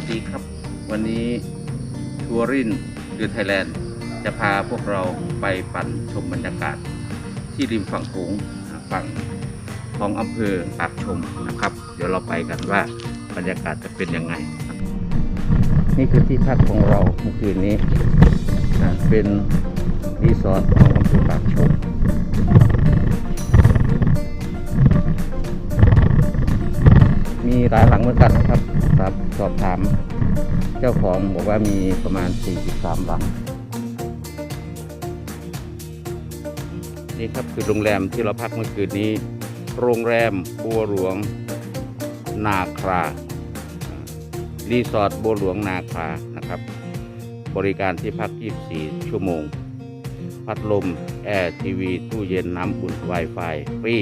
สวัสดีครับ วันนี้ทัวรินคือไทยแลนด์ จะพาพวกเราไปปั่นชมบรรยากาศ ที่ริมฝั่งโขงอ่าฝั่งของอำเภอปากชมนะครับ เดี๋ยวเราไปกันว่าบรรยากาศจะเป็นยังไง นี่คือที่พักของเราเมื่อคืนนี้อ่าเป็นรีสอร์ทของอำเภอปากชม มีหลายหลังเหมือนกันนะครับครับสอบถาม เจ้าของบอกว่ามีประมาณ 43 หลัง นี่ครับคือโรงแรมที่เราพักเมื่อคืนนี้ โรงแรมบัวหลวงนาครารีสอร์ทบัวหลวงนาครานะครับ บริการที่พัก 24 ชั่วโมง พัดลม แอร์ทีวี ตู้เย็นน้ำอุ่น Wi-Fi ฟรี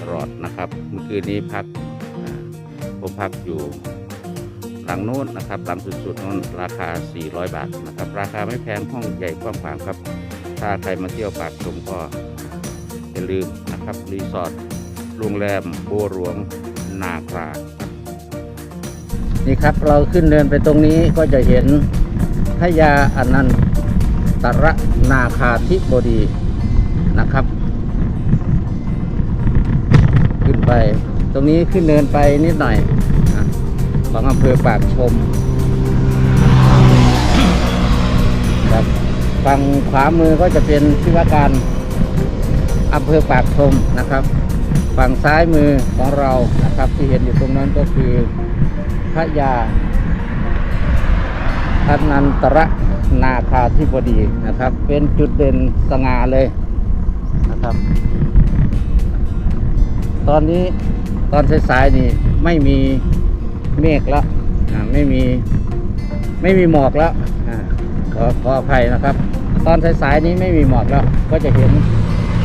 ตลอดนะครับ เมื่อคืนนี้พัก ผมพักอยู่หลังโน้นนะครับหลังสุดๆโน้นราคา 400 บาทนะครับ ราคาไม่แพงห้องใหญ่กว้างขวางครับ ถ้าใครมาเที่ยวปากชมก็อย่าลืมนะครับรีสอร์ทโรงแรมบัวหลวงนาครานี่ครับเราขึ้นเดินไปตรงนี้ก็จะเห็นพญาอนันตระนาคาธิบดีนะครับ ขึ้นไป รงนี้ขึ้นเนินไปนิดหน่อยของอำเภอปากชมครับฝั่งขวามือก็จะเป็นที่ว่าการอำเภอปากชมนะครับ ฝั่งซ้ายมือของเรานะครับ ที่เห็นอยู่ตรงนั้นก็คือพระยาอนันตระนาคาธิบดีนะครับ เป็นจุดเด่นสง่าเลยนะครับ ตอนนี้ ตอนสายๆนี่ไม่มีเมฆแล้วไม่มีไม่มีหมอกแล้วอขอขออภัยนะครับ ตอนสายๆนี้ไม่มีหมอกแล้ว ก็จะเห็น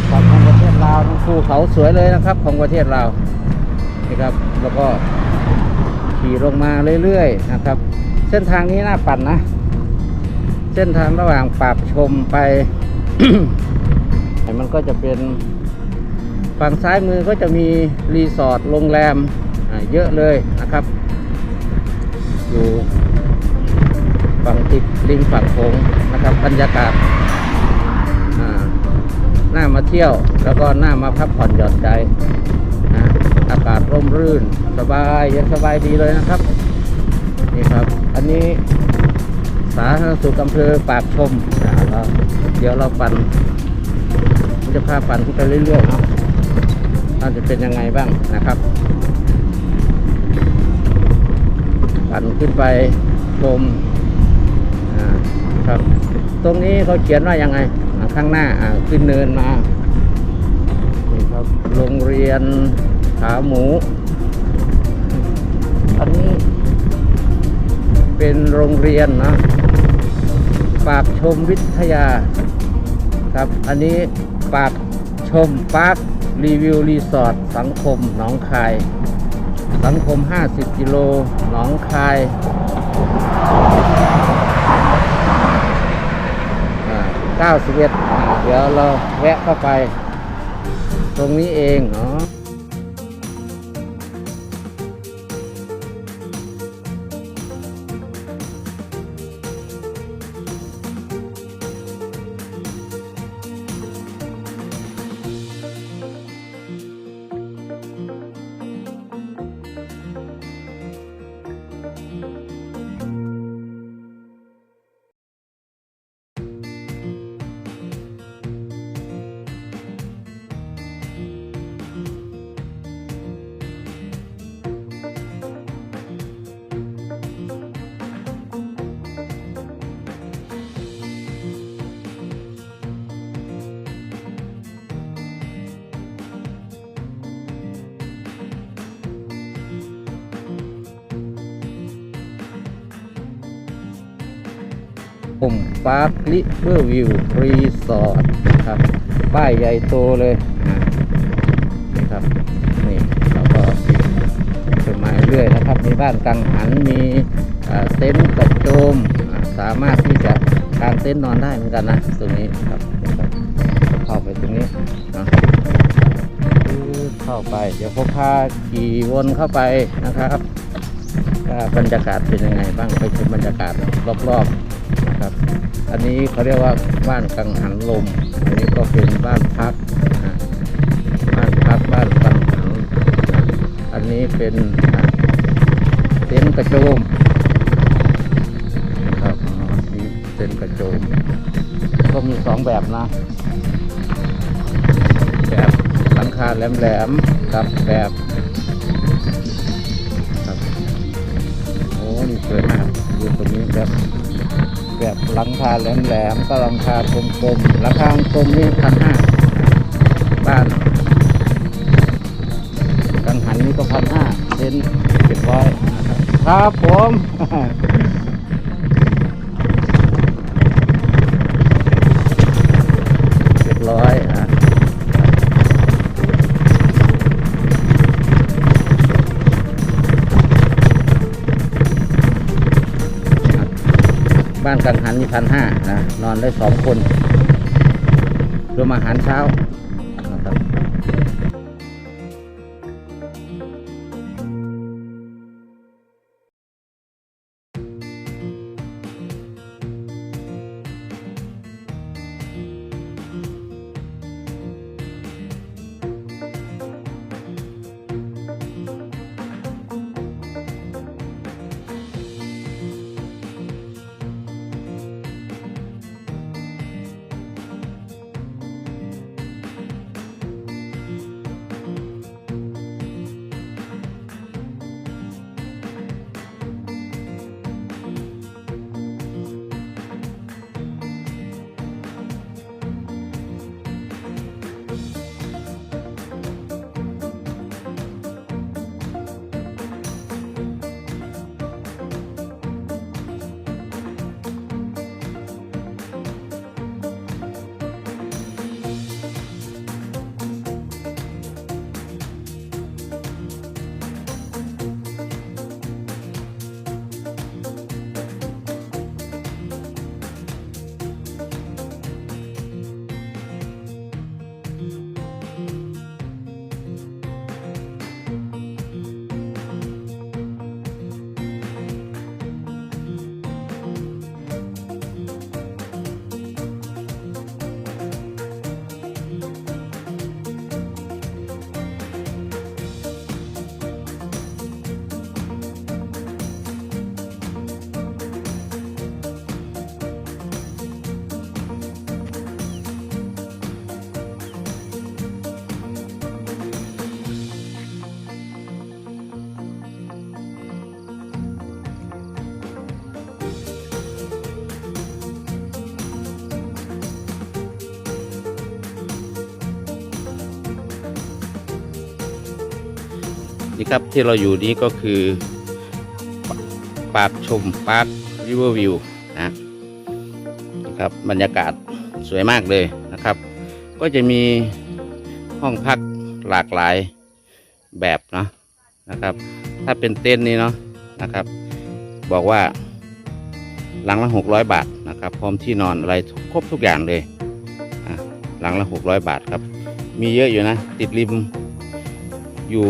ฝั่งของประเทศลาวภูเขาสวยเลยนะครับ ของประเทศลาวนี่ครับแล้วก็ขี่ลงมาเรื่อยๆนะครับ เส้นทางนี้น่าปั่นนะ เส้นทางระหว่างปรากชมไป มันก็จะเป็น ฝั่งซ้ายมือก็จะมีรีสอร์ทโรงแรมเยอะเลยนะครับ อยู่ฝั่งติดริมฝั่งโขงนะครับบรรยากาศน่ามาเที่ยวแล้วก็น่ามาพักผ่อนหย่อนใจนะอากาศร่มรื่นสบายเย็นสบายดีเลยนะครับ นี่ครับ อันนี้สาธารณสุขอำเภอปากชมอ่าเดี๋ยวเราปั่นจะพาปั่นขึ้นไปเรื่อยๆนะ น่าจะเป็นยังไงบ้างนะครับปั่นขึ้นไปชมครับ ตรงนี้เขาเขียนว่ายังไง ข้างหน้าอ่าขึ้นเนินมานี่ครับโรงเรียนขาหมู อันนี้เป็นโรงเรียนนะปากชมวิทยา ครับ อันนี้ปากชมปาร์ค รีวิวรีสอร์ทสังคมหนองคาย สังคม 50 กิโลหนองคายเก้า91อ่าเดี๋ยวเราแวะเข้าไป ตรงนี้เองเนาะ ปาร์คลิเวอร์วิวรีสอร์ทครับ ป้ายใหญ่โตเลยนี่ครับ นี่เราก็ขึ้นมาเรื่อยนะครับ มีบ้านกังหัน มีเต็นท์กระโจม สามารถที่จะกางเต็นท์นอนได้เหมือนกันนะ ตรงนี้ครับ เข้าไปตรงนี้นะเข้าไป เดี๋ยวผมพาขี่วนเข้าไปนะครับบรรยากาศเป็นยังไงบ้าง ไปชมบรรยากาศรอบๆ อันนี้เขาเรียกว่าบ้านกังหันลม อันนี้ก็เป็นบ้านพักบ้านพักบ้านกังหัน อันนี้เป็นเต็นท์กระโจมครับนี่เต็นท์กระโจม ก็มีสองแบบนะ แบบหลังคาแหลมๆกับแบบครับโอ้นี่สวยมากดูตรงนี้แบบ แบบหลังคาแหลมๆก็หลังคากลมๆหลังคากลมนี่พันห้าบ้านกังหันนี่ก็พันห้าเป็นเจ็ดร้อยครับผม บ้านกังหันมีพันห้านะ นอนได้สองคนรวมอาหารเช้าีครับที่เราอยู่นี้ก็คือปากชมปาร์คริเวอร์วิวนะนะครับบรรยากาศสวยมากเลยนะครับ ก็จะมีห้องพักหลากหลายแบบเนาะนะครับ ถ้าเป็นเต็นท์นี่เนาะนะครับ บอกว่าหลังละหกร้อยบาทนะครับ พร้อมที่นอนอะไรครบทุกอย่างเลยหลังละหกร้อยบาทครับ มีเยอะอยู่นะ ติดริมอยู่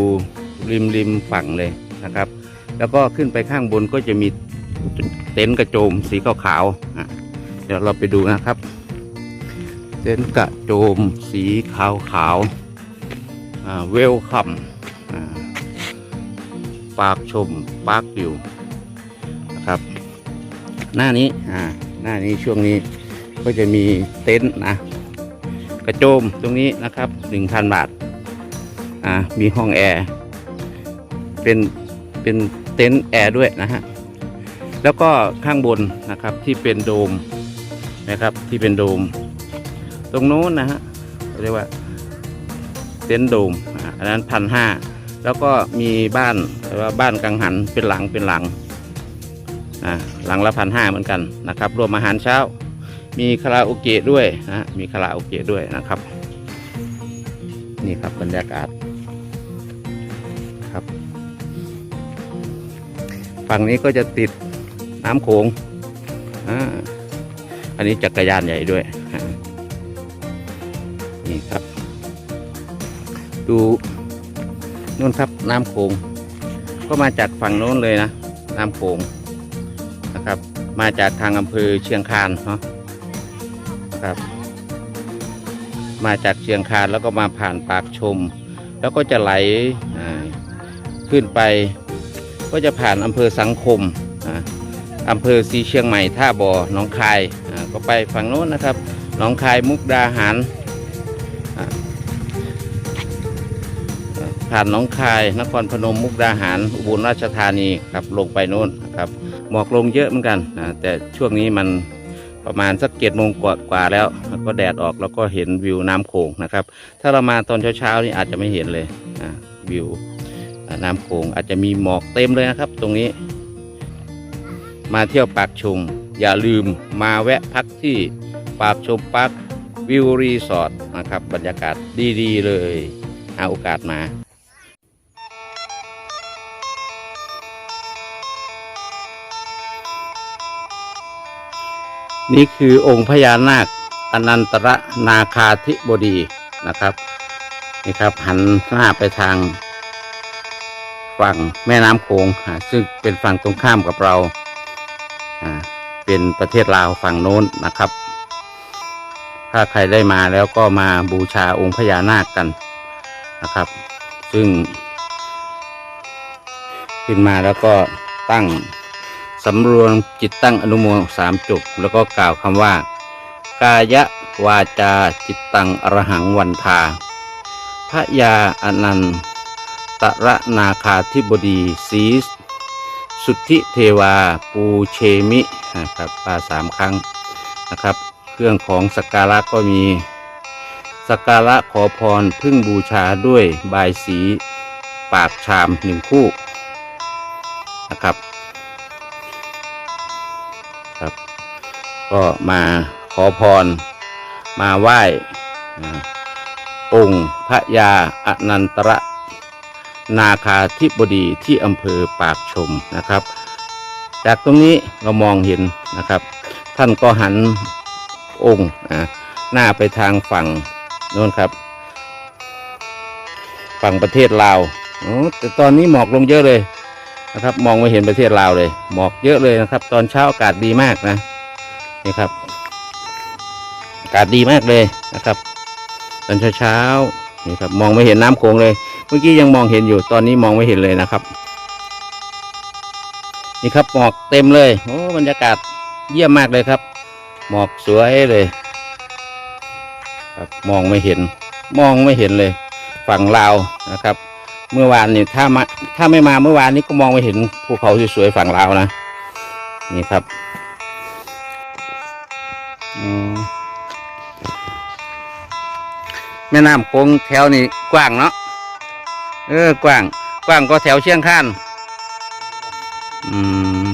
ริมริมฝั่งเลยนะครับ แล้วก็ขึ้นไปข้างบนก็จะมีเต็นท์กระโจมสีขาวๆเดี๋ยวเราไปดูนะครับ เต็นท์กระโจมสีขาวขาวเวลคัมปากชมปาร์ควิวนะครับ หน้านี้อ่าหน้านี้ช่วงนี้ก็จะมีเต็นท์นะกระโจมตรงนี้นะครับหนึ่งพันบาทอ่ามีห้องแอร์ เป็นเป็นเต็นท์แอร์ด้วยนะฮะแล้วก็ข้างบนนะครับที่เป็นโดมนะครับที่เป็นโดม ตรงโน้นนะฮะเรียกว่าเต็นท์โดมอันนั้นพันห้าแล้วก็มีบ้านเรียกว่าบ้านกังหันเป็นหลังเป็นหลังอ่าหลังละพันห้าเหมือนกันนะครับ รวมอาหารเช้า มีคาราโอเกะด้วยนะมีคาราโอเกะด้วยนะครับ นี่ครับบรรยากาศ ฝั่งนี้ก็จะติดน้ำโขงอ่าอันนี้จักรยานใหญ่ด้วยนี่ครับ ดูนู่นครับน้ำโขงก็มาจากฝั่งโน้นเลยนะ น้ำโขงนะครับ มาจากทางอำเภอเชียงคานเนาะครับ มาจากเชียงคานแล้วก็มาผ่านปากชม แล้วก็จะไหลขึ้นไป ก็จะผ่านอำเภอสังคมอำเภอสีเชียงใหม่ท่าบ่อหนองคายก็ไปฝั่งโน้นนะครับหนองคายมุกดาหารผ่านหนองคายนครพนมมุกดาหารอุบลราชธานีครับลงไปโน้นครับหมอกลงเยอะเหมือนกันอ่าแต่ช่วงนี้มันประมาณสักเจ็ดโมงกว่าๆแล้วแล้วก็แดดออกแล้วก็เห็นวิวน้ำโขงนะครับ ถ้าเรามาตอนเช้าๆนี่อาจจะไม่เห็นเลยอ่าวิว น้ำโขงอาจจะมีหมอกเต็มเลยนะครับ ตรงนี้ มาเที่ยวปากชม อย่าลืมมาแวะพักที่ปากชมปาร์ควิวรีสอร์ทนะครับ บรรยากาศดีๆเลยหาโอกาสมานี่คือองค์พญานาคอนันตระนาคาธิบดีนะครับ นี่ครับ หันหน้าไปทาง ฝั่งแม่น้ำโขงซึ่งเป็นฝั่งตรงข้ามกับเราเป็นประเทศลาวฝั่งโน้นนะครับ ถ้าใครได้มาแล้วก็มาบูชาองค์พญานาคกันนะครับ ซึ่ง ขึ้นมาแล้วก็ตั้งสำรวมจิตตั้งอนุโมสามจุกแล้วก็กล่าวคำว่า กายะวาจาจิตตังอรหังวันทาพระยาอนันต ระนาคาธิบดีสีสุทธิเทวาปูเชมินะครับปาสามครั้งนะครับ เครื่องของสักการะก็มีสักการะขอพรพึ่งบูชาด้วยบายสีปากชามหนึ่งคู่นะครับครับ ก็มาขอพรมาไหว้อ่าองค์พระยาอนันตระ นาคาธิบดีที่อำเภอปากชมนะครับ จากตรงนี้เรามองเห็นนะครับ ท่านก็หันองค์หน้าไปทางฝั่งโน้นครับ ฝั่งประเทศลาวโอ้แต่ตอนนี้หมอกลงเยอะเลยนะครับ มองไม่เห็นประเทศลาวเลย หมอกเยอะเลยนะครับ ตอนเช้าอากาศดีมากนะนี่ครับอากาศดีมากเลยนะครับ ตอนเช้าๆ นี่ครับมองไม่เห็นน้ำโขงเลย เมื่อกี้ยังมองเห็นอยู่ตอนนี้มองไม่เห็นเลยนะครับ นี่ครับหมอกเต็มเลยโอ้บรรยากาศเยี่ยมมากเลยครับ หมอกสวยเลยครับมองไม่เห็น มองไม่เห็นเลย ฝั่งลาวนะครับ เมื่อวานนี่ถ้ามาถ้าไม่มาเมื่อวานนี้ก็มองไม่เห็นภูเขาสวยๆฝั่งลาวนะ นี่ครับอืม แม่น้ำโขงแถวนี้กว้างเนาะเออกว้าง กว้างก็แถวเชียงคานอืม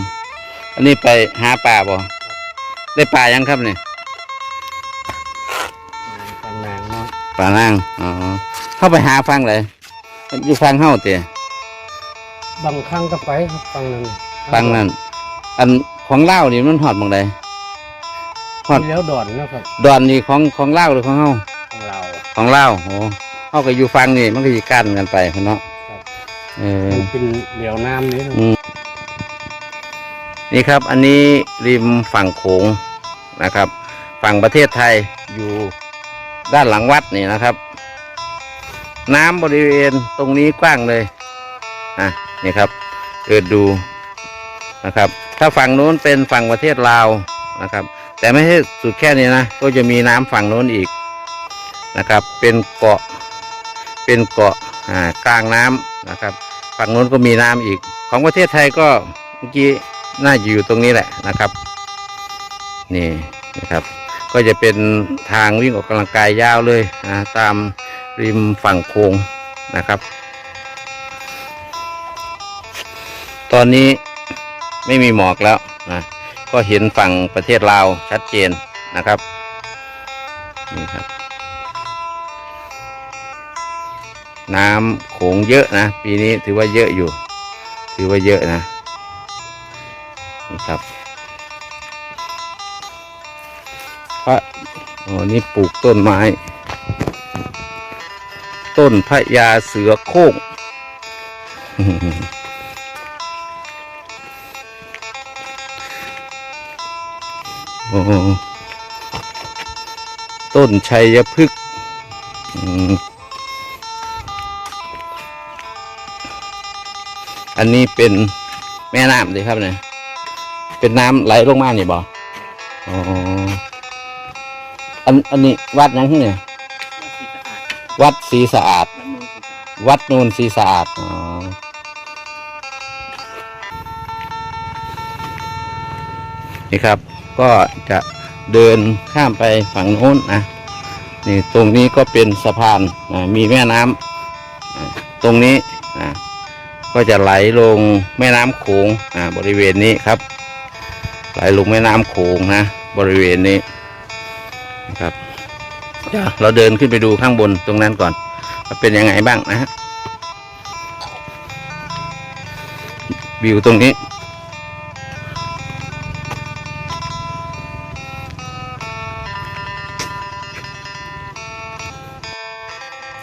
อันนี้ไปหาปลาบ่ได้ปลายังครับเนี่ยกันนางเนาะปลานางอ๋อเข้าไปหาฟังเลยอยู่ฟังเฮ้าเตะบางครั้งก็ไปครับฟังนั้นฟังนั่นอันของเล่าวนี่มันหอดหมองใดฮอดมีแล้วดอนนะครับดอนนี่ของของเล่าวหรือของเฮ้าของเรา ของเล่าวโอ้เฮ้าก็อยู่ฟังนี่มันก็จะกั้นกันไปเนาะครับเออมันเป็นเหลียวน้ำนี่นะอืมนี่ครับ อันนี้ริมฝั่งโขงนะครับ ฝั่งประเทศไทยอยู่ด้านหลังวัดนี่นะครับ น้ำบริเวณตรงนี้กว้างเลยอะนี่ครับเกิดดูนะครับ ถ้าฝั่งนู้นเป็นฝั่งประเทศลาวนะครับ แต่ไม่ใช่สุดแค่นี้นะ ก็จะมีน้ำฝั่งนู้นอีก นะครับ เป็นเกาะ เป็นเกาะกลางน้ำนะครับ ฝั่งนู้นก็มีน้ำอีก ของประเทศไทยก็เมื่อกี้น่าจะอยู่ตรงนี้แหละนะครับ นี่นะครับ ก็จะเป็นทางวิ่งออกกำลังกายยาวเลยนะตามริมฝั่งโค้งนะครับ ตอนนี้ไม่มีหมอกแล้วนะก็เห็นฝั่งประเทศลาวชัดเจนนะครับ นี่ครับ น้ำโขงเยอะนะ ปีนี้ถือว่าเยอะอยู่ ถือว่าเยอะนะนี่ครับพระอ๋อนี่ปลูกต้นไม้ ต้นพระยาเสือโค้งต้นชัยพฤกษ์ อันนี้เป็นแม่น้ำดีครับเนี่ยเป็นน้ำไหลลงมาเนี่ยบ่อ๋ออันอันนี้วัดยังเนี่ยวัดศรีสะอาด วัดนูนศรีสะอาดอ๋อนี่ครับ ก็จะเดินข้ามไปฝั่งโน้นนะนี่ตรงนี้ก็เป็นสะพานมีแม่น้ำตรงนี้อ่า ก็จะไหลลงแม่น้ำโขงอ่าบริเวณนี้ครับ ไหลลงแม่น้ำโขงนะ บริเวณนี้นะครับเดี๋ยวเราเดินขึ้นไปดูข้างบนตรงนั้นก่อนว่าเป็นยังไงบ้างนะฮะวิวตรงนี้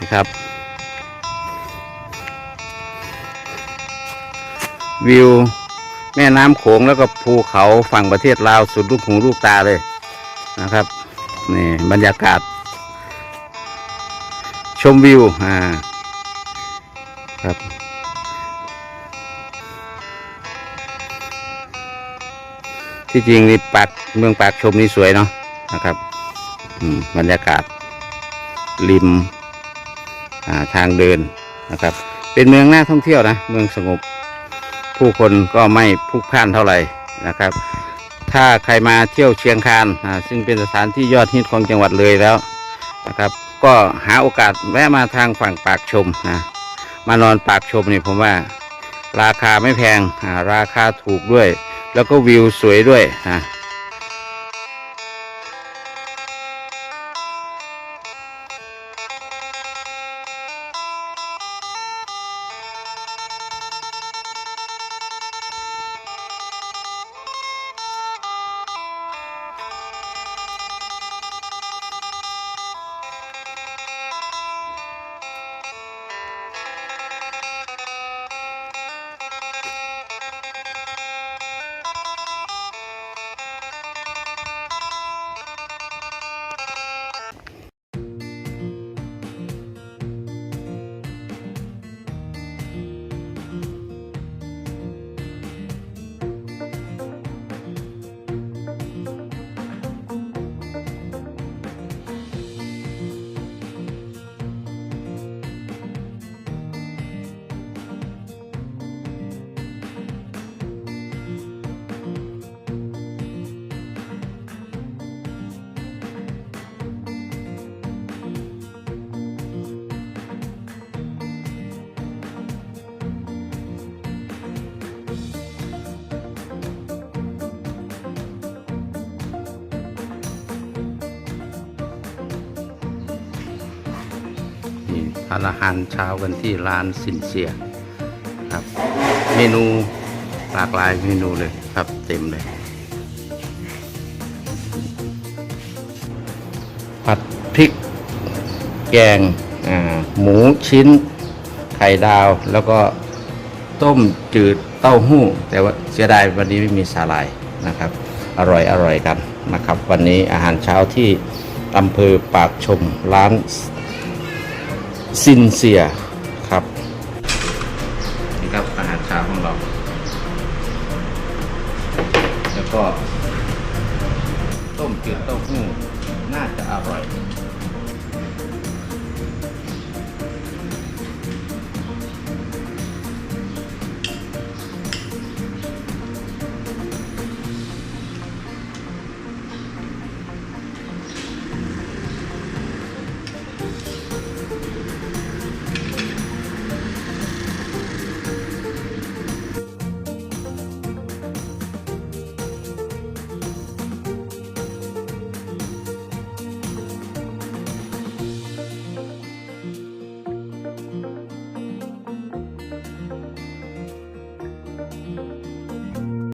นี่ครับ วิว แม่น้ำโขงแล้วก็ภูเขาฝั่งประเทศลาวสุดลูกหูลูกตาเลยนะครับ นี่บรรยากาศ ชมวิวอ่าครับที่จริงนี่ปากเมืองปากชมนี่สวยเนาะนะครับอืมบรรยากาศริมาทางเดินนะครับ เป็นเมืองน่าท่องเที่ยวนะ เมืองสงบ ผู้คนก็ไม่พลุกพล่านเท่าไหร่นะครับ ถ้าใครมาเที่ยวเชียงคานซึ่งเป็นสถานที่ยอดฮิตของจังหวัดเลยแล้วนะครับ ก็หาโอกาสแวะมาทางฝั่งปากชมนะมานอนปากชมนี่ผมว่าราคาไม่แพงราคาถูกด้วย แล้วก็วิวสวยด้วยนะ อาหารเช้ากันที่ร้านสินเสียครับ เมนูหลากหลายเมนูเลยครับเต็มเลย ผัดพริก แกงหมูชิ้น ไข่ดาว แล้วก็ต้มจืดเต้าหู้ แต่ว่าเสียดายวันนี้ไม่มีสาหร่ายนะครับ อร่อยอร่อยกันนะครับ วันนี้อาหารเช้าที่อำเภอปากชมร้าน ซินเซีย